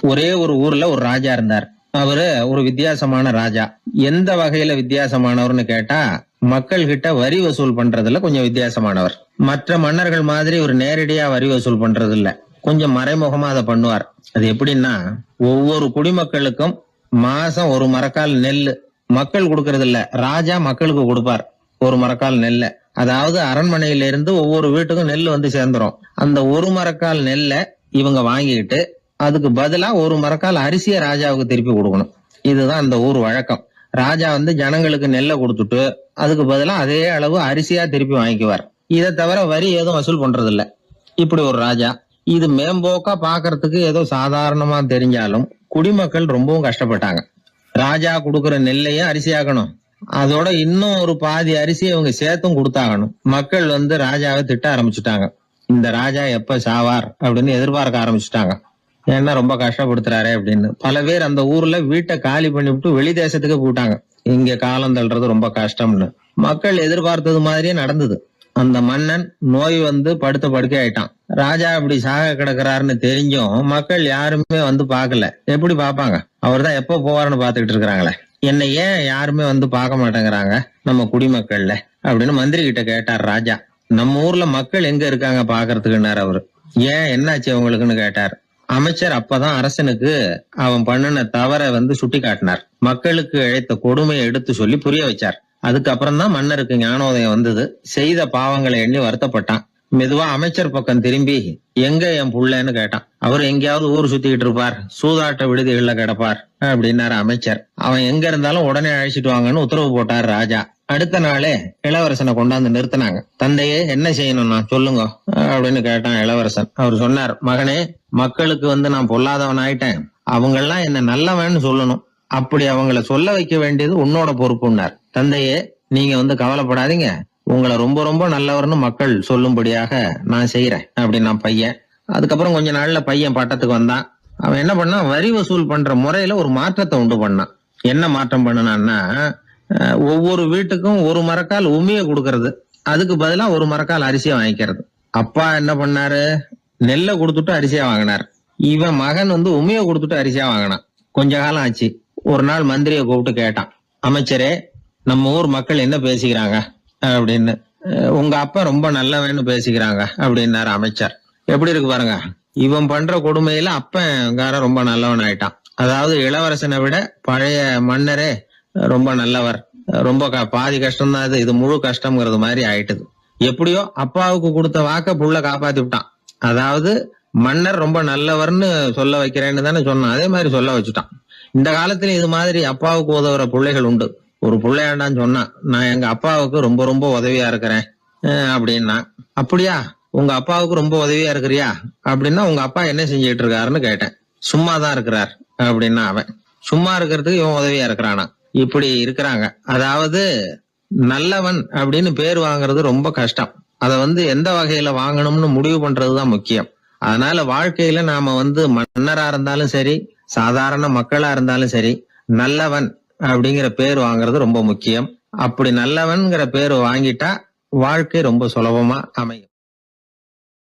ஒரே ஒரு ஊர்ல ஒரு ராஜா இருந்தார். அவரு ஒரு வித்தியாசமான ராஜா. எந்த வகையில வித்தியாசமானவர்னு கேட்டா மக்கள் கிட்ட வரி வசூல் பண்றதுல கொஞ்சம் வித்தியாசமானவர். மற்ற மன்னர்கள் மாதிரி ஒரு நேரடியா வரி வசூல் பண்றது இல்ல கொஞ்சம் மறைமுகமா அதை பண்ணுவார். அது எப்படின்னா ஒவ்வொரு குடிமக்களுக்கும் மாசம் ஒரு மரக்கால் நெல் மக்கள் கொடுக்கறது இல்ல ராஜா மக்களுக்கு கொடுப்பார். ஒரு மரக்கால் நெல்ல. அதாவது அரண்மனையில இருந்து ஒவ்வொரு வீட்டுக்கும் நெல் வந்து சேர்ந்துரும். அந்த ஒரு மரக்கால் நெல்லை இவங்க வாங்கிட்டு அதுக்கு பதிலா ஒரு மரக்கால் அரிசியை ராஜாவுக்கு திருப்பி கொடுக்கணும். இதுதான் அந்த ஊர் வழக்கம். ராஜா வந்து ஜனங்களுக்கு நெல்லை கொடுத்துட்டு அதுக்கு பதிலா அதே அளவு அரிசியா திருப்பி வாங்கிக்குவார். இதை தவிர வரி எதுவும் வசூல் பண்றது இல்ல இப்படி ஒரு ராஜா. இது மேம்போக்கா பாக்குறதுக்கு ஏதோ சாதாரணமா தெரிஞ்சாலும் குடிமக்கள் ரொம்பவும் கஷ்டப்பட்டாங்க. ராஜா கொடுக்குற நெல்லையே அரிசியாக்கணும். அதோட இன்னும் ஒரு பாதி அரிசியை இவங்க சேர்த்தும் கொடுத்தாகணும். மக்கள் வந்து ராஜாவை திட்ட ஆரம்பிச்சுட்டாங்க. இந்த ராஜா எப்ப சாவார் அப்படின்னு எதிர்பார்க்க ஆரம்பிச்சுட்டாங்க. ஏன்னா ரொம்ப கஷ்டப்படுத்துறாரே அப்படின்னு. பல பேர் அந்த ஊர்ல வீட்டை காலி பண்ணிவிட்டு வெளி தேசத்துக்கு போட்டாங்க இங்க காலம் தள்ளுறது ரொம்ப கஷ்டம்னு. மக்கள் எதிர்பார்த்தது மாதிரியே நடந்தது. அந்த மன்னன் நோய் வந்து படுத்த படுக்கை ஆயிட்டான். ராஜா அப்படி சாக கிடக்குறாருன்னு தெரிஞ்சும் மக்கள் யாருமே வந்து பார்க்கல. எப்படி பார்ப்பாங்க? அவர் தான் எப்போ போவாருன்னு பார்த்துக்கிட்டு இருக்கிறாங்களே. என்னை ஏன் யாருமே வந்து பார்க்க மாட்டேங்கிறாங்க? நம்ம குடிமக்கள்ல. அப்படின்னு மந்திரி கிட்ட கேட்டார் ராஜா. நம்ம ஊர்ல மக்கள் எங்க இருக்காங்க பாக்குறதுக்குன்னாரு அவரு. ஏன் என்னாச்சு அவங்களுக்குன்னு கேட்டார். அமைச்சர் அப்பதான் அரசனுக்கு அவன் பண்ணின தவறை வந்து சுட்டி காட்டினார். மக்களுக்கு இழைத்த கொடுமையை எடுத்து சொல்லி புரிய வச்சார். அதுக்கப்புறம் தான் மன்னருக்கு ஞானோதயம் வந்தது. செய்த பாவங்களை எண்ணி வருத்தப்பட்டான். மெதுவா அமைச்சர் பக்கம் திரும்பி எங்க என் புள்ளன்னு கேட்டான். அவர் எங்கேயாவது ஊர் சுத்திக்கிட்டு இருப்பார். சூதாட்ட விடுதிகள்ல கிடப்பார் அப்படின்னாரு அமைச்சர். அவன் எங்க இருந்தாலும் உடனே அழைச்சிட்டு வாங்கன்னு உத்தரவு போட்டார் ராஜா. அடுத்த நாளே இளவரசனை கொண்டாந்து நிறுத்தினாங்க. தந்தையே என்ன செய்யணும்னா சொல்லுங்க அப்படின்னு கேட்டான் இளவரசன். அவர் சொன்னார் மகனே மக்களுக்கு வந்து நான் பொல்லாதவன் ஆயிட்டேன். அவங்கெல்லாம் என்ன நல்லவன்னு சொல்லணும். அப்படி அவங்கள சொல்ல வைக்க வேண்டியது உன்னோட பொறுப்புன்னார். தந்தையே நீங்க வந்து கவலைப்படாதீங்க. உங்களை ரொம்ப ரொம்ப நல்லவர்னு மக்கள் சொல்லும்படியாக நான் செய்யறேன் அப்படின்னு நான் பையன். அதுக்கப்புறம் கொஞ்ச நாள்ல பையன் பட்டத்துக்கு வந்தான். அவன் என்ன பண்ணான்? வரி வசூல் பண்ற முறையில ஒரு மாற்றத்தை உண்டு பண்ணான். என்ன மாற்றம் பண்ணனான்னா ஒவ்வொரு வீட்டுக்கும் ஒரு மரக்கால் உமிய கொடுக்கறது. அதுக்கு பதிலா ஒரு மரக்கால் அரிசியை வாங்கிக்கிறது. அப்பா என்ன பண்ணாரு? நெல்லை கொடுத்துட்டு அரிசியா வாங்கினார். இவன் மகன் வந்து உமையை கொடுத்துட்டு அரிசியா வாங்கினான். கொஞ்ச காலம் ஆச்சு. ஒரு நாள் மந்திரியை கூப்பிட்டு கேட்டான். அமைச்சரே நம்ம ஊர் மக்கள் என்ன பேசிக்கிறாங்க? அப்படின்னு. உங்க அப்பா ரொம்ப நல்லவன்னு பேசிக்கிறாங்க அப்படின்னாரு அமைச்சர். எப்படி இருக்கு பாருங்க. இவன் பண்ற கொடுமையில அப்பங்கார ரொம்ப நல்லவன் ஆயிட்டான் அதாவது இளவரசனை விட பழைய மன்னரே ரொம்ப நல்லவர். ரொம்ப க- பாதி கஷ்டம் தான் இது இது முழு கஷ்டம்ங்கிறது மாதிரி ஆயிட்டுது. எப்படியோ அப்பாவுக்கு கொடுத்த வாக்க புள்ள காப்பாத்தி விட்டான். அதாவது மன்னர் ரொம்ப நல்லவர்னு சொல்ல வைக்கிறேன்னு தானே சொன்னான். அதே மாதிரி சொல்ல வச்சுட்டான். இந்த காலத்துல இது மாதிரி அப்பாவுக்கு உதவுற பிள்ளைகள் உண்டு. ஒரு பிள்ளையாண்டான்னு சொன்னான் நான் எங்க அப்பாவுக்கு ரொம்ப ரொம்ப உதவியா இருக்கிறேன். அப்படின்னா அப்படியா? உங்க அப்பாவுக்கு ரொம்ப உதவியா இருக்கிறியா? அப்படின்னா உங்க அப்பா என்ன செஞ்சுட்டு இருக்காருன்னு கேட்டேன். சும்மா தான் இருக்கிறார். அப்படின்னா அவன். சும்மா இருக்கிறதுக்கு இவன் உதவியா இருக்கிறானா? இப்படி இருக்கிறாங்க. அதாவது நல்லவன் அப்படின்னு பேர் வாங்குறது ரொம்ப கஷ்டம். அதை வந்து எந்த வகையில வாங்கணும்னு முடிவு பண்றதுதான் முக்கியம். அதனால வாழ்க்கையில நாம வந்து மன்னரா இருந்தாலும் சரி சாதாரண மக்களா இருந்தாலும் சரி நல்லவன் அப்படிங்கிற பேர் வாங்குறது ரொம்ப முக்கியம். அப்படி நல்லவன்கிற பேர் வாங்கிட்டா வாழ்க்கை ரொம்ப சுலபமா அமையும்.